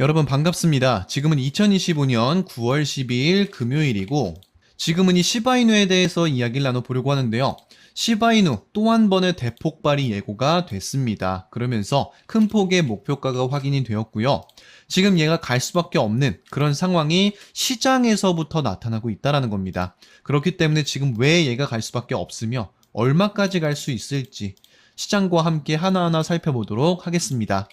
여러분 반갑습니다. 지금은 2025년 9월 12일 금요일이고 지금은 이 시바이누에 대해서 이야기를 나눠보려고 하는데요. 시바이누 또 한 번의 대폭발이 예고가 됐습니다. 그러면서 큰 폭의 목표가가 확인이 되었고요. 지금 얘가 갈 수밖에 없는 그런 상황이 시장에서부터 나타나고 있다라는 겁니다. 그렇기 때문에 지금 왜 얘가 갈 수밖에 없으며 얼마까지 갈 수 있을지 시장과 함께 하나하나 살펴보도록 하겠습니다.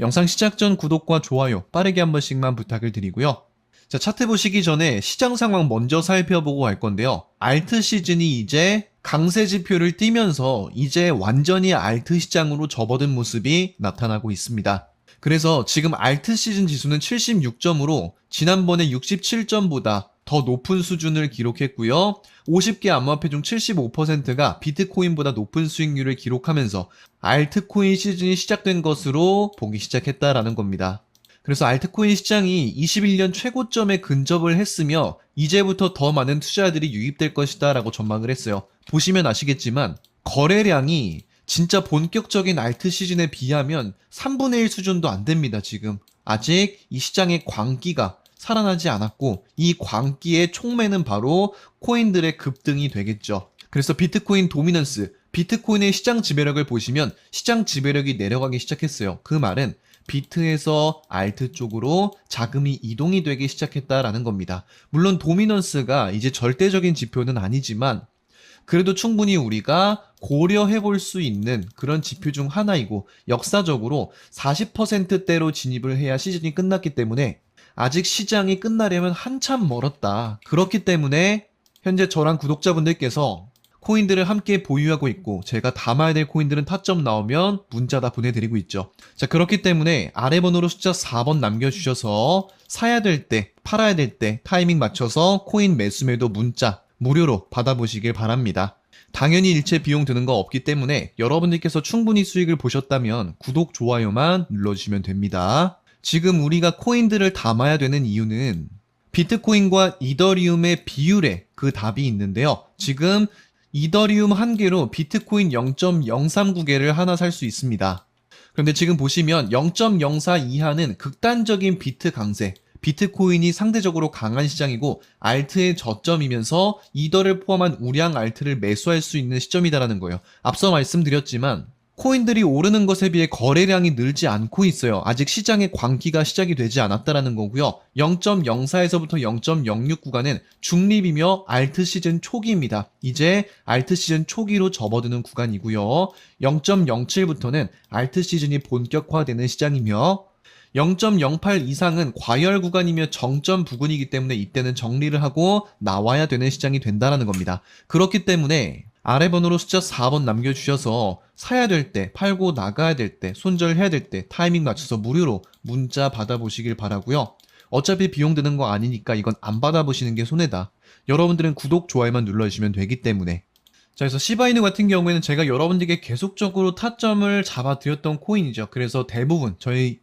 영상 시작 전 구독과 좋아요 빠르게 한 번씩만 부탁을 드리고요. 자, 차트 보시기 전에 시장 상황 먼저 살펴보고 갈 건데요. 알트 시즌이 이제 강세 지표를 띄면서 이제 완전히 알트 시장으로 접어든 모습이 나타나고 있습니다. 그래서 지금 알트 시즌 지수는 76점으로 지난번에 67점보다 더 높은 수준을 기록했고요. 50개 암호화폐 중 75%가 비트코인보다 높은 수익률을 기록하면서 알트코인 시즌이 시작된 것으로 보기 시작했다라는 겁니다. 그래서 알트코인 시장이 21년 최고점에 근접을 했으며 이제부터 더 많은 투자들이 유입될 것이다 라고 전망을 했어요. 보시면 아시겠지만 거래량이 진짜 본격적인 알트 시즌에 비하면 3분의 1 수준도 안 됩니다, 지금. 아직 이 시장의 광기가 살아나지 않았고 이 광기의 촉매는 바로 코인들의 급등이 되겠죠. 그래서 비트코인 도미넌스, 비트코인의 시장 지배력을 보시면 시장 지배력이 내려가기 시작했어요. 그 말은 비트에서 알트 쪽으로 자금이 이동이 되기 시작했다라는 겁니다. 물론 도미넌스가 이제 절대적인 지표는 아니지만 그래도 충분히 우리가 고려해 볼 수 있는 그런 지표 중 하나이고 역사적으로 40%대로 진입을 해야 시즌이 끝났기 때문에 아직 시장이 끝나려면 한참 멀었다. 그렇기 때문에 현재 저랑 구독자분들께서 코인들을 함께 보유하고 있고 제가 담아야 될 코인들은 타점 나오면 문자 다 보내드리고 있죠. 자 그렇기 때문에 아래 번호로 숫자 4번 남겨주셔서 사야 될 때, 팔아야 될 때 타이밍 맞춰서 코인 매수 매도 문자 무료로 받아보시길 바랍니다. 당연히 일체 비용 드는 거 없기 때문에 여러분들께서 충분히 수익을 보셨다면 구독, 좋아요만 눌러주시면 됩니다. 지금 우리가 코인들을 담아야 되는 이유는 비트코인과 이더리움의 비율에 그 답이 있는데요. 지금 이더리움 한 개로 비트코인 0.039개를 하나 살 수 있습니다. 그런데 지금 보시면 0.04 이하는 극단적인 비트 강세, 비트코인이 상대적으로 강한 시장이고 알트의 저점이면서 이더를 포함한 우량 알트를 매수할 수 있는 시점이다라는 거예요. 앞서 말씀드렸지만 코인들이 오르는 것에 비해 거래량이 늘지 않고 있어요. 아직 시장의 광기가 시작이 되지 않았다라는 거고요. 0.04에서부터 0.06 구간은 중립이며 알트 시즌 초기입니다. 이제 알트 시즌 초기로 접어드는 구간이고요. 0.07부터는 알트 시즌이 본격화되는 시장이며 0.08 이상은 과열 구간이며 정점 부근이기 때문에 이때는 정리를 하고 나와야 되는 시장이 된다라는 겁니다. 그렇기 때문에 아래 번호로 숫자 4번 남겨주셔서 사야 될 때, 팔고 나가야 될 때, 손절해야 될 때 타이밍 맞춰서 무료로 문자 받아보시길 바라고요. 어차피 비용 드는 거 아니니까 이건 안 받아보시는 게 손해다. 여러분들은 구독, 좋아요만 눌러주시면 되기 때문에. 자, 그래서 시바이누 같은 경우에는 제가 여러분들께 계속적으로 타점을 잡아드렸던 코인이죠. 그래서 대부분 저희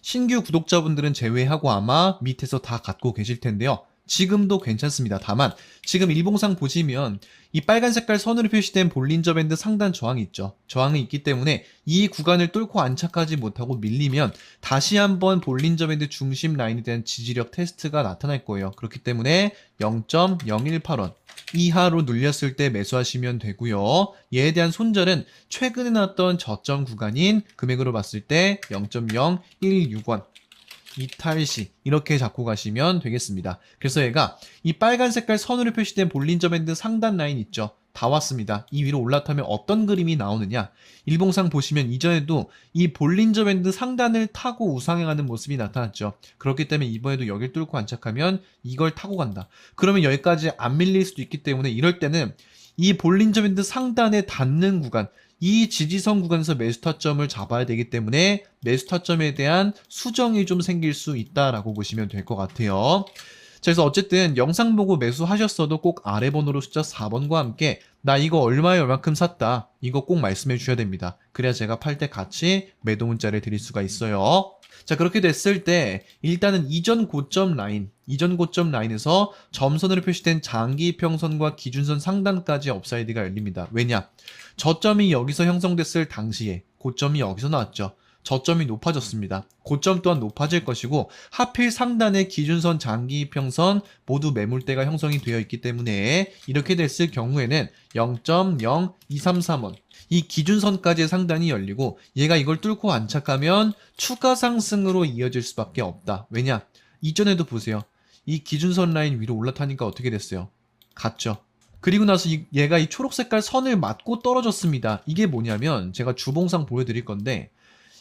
신규 구독자분들은 제외하고 아마 밑에서 다 갖고 계실 텐데요. 지금도 괜찮습니다. 다만 지금 일봉상 보시면 이 빨간 색깔 선으로 표시된 볼린저 밴드 상단 저항이 있죠. 저항이 있기 때문에 이 구간을 뚫고 안착하지 못하고 밀리면 다시 한번 볼린저 밴드 중심 라인에 대한 지지력 테스트가 나타날 거예요. 그렇기 때문에 0.018원 이하로 눌렸을 때 매수하시면 되고요. 얘에 대한 손절은 최근에 나왔던 저점 구간인 금액으로 봤을 때 0.016원 이탈시 이렇게 잡고 가시면 되겠습니다. 그래서 얘가 이 빨간 색깔 선으로 표시된 볼린저 밴드 상단 라인 있죠. 다 왔습니다. 이 위로 올라타면 어떤 그림이 나오느냐? 일봉상 보시면 이전에도 이 볼린저 밴드 상단을 타고 우상행하는 모습이 나타났죠. 그렇기 때문에 이번에도 여길 뚫고 안착하면 이걸 타고 간다. 그러면 여기까지 안 밀릴 수도 있기 때문에 이럴 때는 이 볼린저 밴드 상단에 닿는 구간 이 지지선 구간에서 매수 타점을 잡아야 되기 때문에 매수 타점에 대한 수정이 좀 생길 수 있다라고 보시면 될 것 같아요. 자, 그래서 어쨌든 영상 보고 매수하셨어도 꼭 아래 번호로 숫자 4번과 함께 나 이거 얼마에 얼마큼 샀다. 이거 꼭 말씀해 주셔야 됩니다. 그래야 제가 팔 때 같이 매도 문자를 드릴 수가 있어요. 자, 그렇게 됐을 때 일단은 이전 고점 라인, 이전 고점 라인에서 점선으로 표시된 장기 평선과 기준선 상단까지 업사이드가 열립니다. 왜냐? 저점이 여기서 형성됐을 당시에 고점이 여기서 나왔죠. 저점이 높아졌습니다. 고점 또한 높아질 것이고 하필 상단의 기준선, 장기 이평선 모두 매물대가 형성이 되어 있기 때문에 이렇게 됐을 경우에는 0.0233원 이 기준선까지의 상단이 열리고 얘가 이걸 뚫고 안착하면 추가 상승으로 이어질 수밖에 없다. 왜냐? 이전에도 보세요. 이 기준선 라인 위로 올라타니까 어떻게 됐어요? 갔죠. 그리고 나서 이- 얘가 이 초록 색깔 선을 맞고 떨어졌습니다. 이게 뭐냐면 제가 주봉상 보여드릴 건데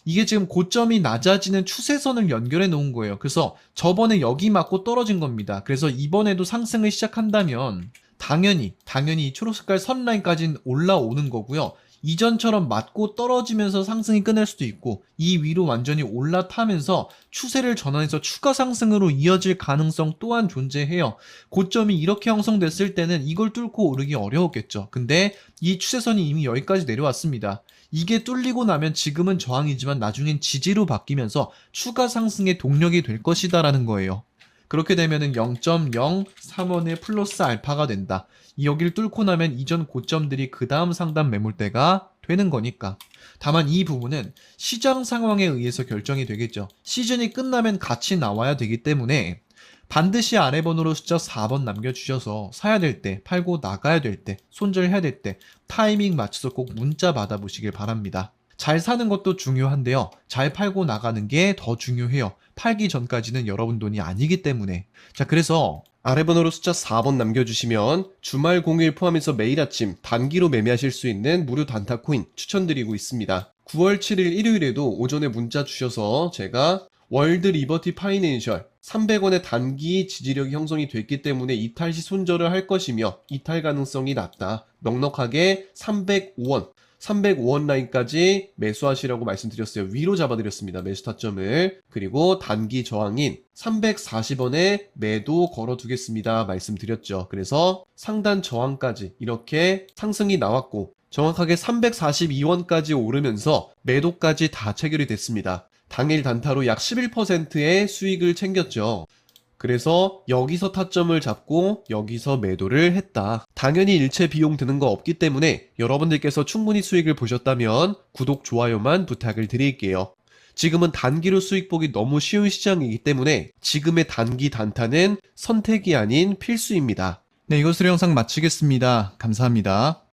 이게 지금 고점이 낮아지는 추세선을 연결해 놓은 거예요. 그래서 저번에 여기 맞고 떨어진 겁니다. 그래서 이번에도 상승을 시작한다면 당연히 당연히 이 초록 색깔 선 라인까지는 올라오는 거고요. 이전처럼 맞고 떨어지면서 상승이 끊을 수도 있고 이 위로 완전히 올라타면서 추세를 전환해서 추가 상승으로 이어질 가능성 또한 존재해요. 고점이 이렇게 형성됐을 때는 이걸 뚫고 오르기 어려웠겠죠. 근데 이 추세선이 이미 여기까지 내려왔습니다. 이게 뚫리고 나면 지금은 저항이지만 나중엔 지지로 바뀌면서 추가 상승의 동력이 될 것이다라는 거예요. 그렇게 되면은 0.03원의 플러스 알파가 된다. 이 여기를 뚫고 나면 이전 고점들이 그 다음 상단 매물대가 되는 거니까. 다만 이 부분은 시장 상황에 의해서 결정이 되겠죠. 시즌이 끝나면 같이 나와야 되기 때문에 반드시 아래 번호로 숫자 4번 남겨주셔서 사야 될 때, 팔고 나가야 될 때, 손절해야 될 때 타이밍 맞춰서 꼭 문자 받아보시길 바랍니다. 잘 사는 것도 중요한데요. 잘 팔고 나가는 게 더 중요해요. 팔기 전까지는 여러분 돈이 아니기 때문에. 자, 그래서 아래 번호로 숫자 4번 남겨주시면 주말 공휴일 포함해서 매일 아침 단기로 매매하실 수 있는 무료 단타 코인 추천드리고 있습니다. 9월 7일 일요일에도 오전에 문자 주셔서 제가 월드 리버티 파이낸셜 300원의 단기 지지력이 형성이 됐기 때문에 이탈 시 손절을 할 것이며 이탈 가능성이 낮다. 넉넉하게 305원 305원 라인까지 매수하시라고 말씀드렸어요. 위로 잡아드렸습니다. 매수 타점을. 그리고 단기 저항인 340원에 매도 걸어두겠습니다. 말씀드렸죠. 그래서 상단 저항까지 이렇게 상승이 나왔고 정확하게 342원까지 오르면서 매도까지 다 체결이 됐습니다. 당일 단타로 약 11%의 수익을 챙겼죠. 그래서 여기서 타점을 잡고 여기서 매도를 했다. 당연히 일체 비용 드는 거 없기 때문에 여러분들께서 충분히 수익을 보셨다면 구독, 좋아요만 부탁을 드릴게요. 지금은 단기로 수익 보기 너무 쉬운 시장이기 때문에 지금의 단기 단타는 선택이 아닌 필수입니다. 네, 이것으로 영상 마치겠습니다. 감사합니다.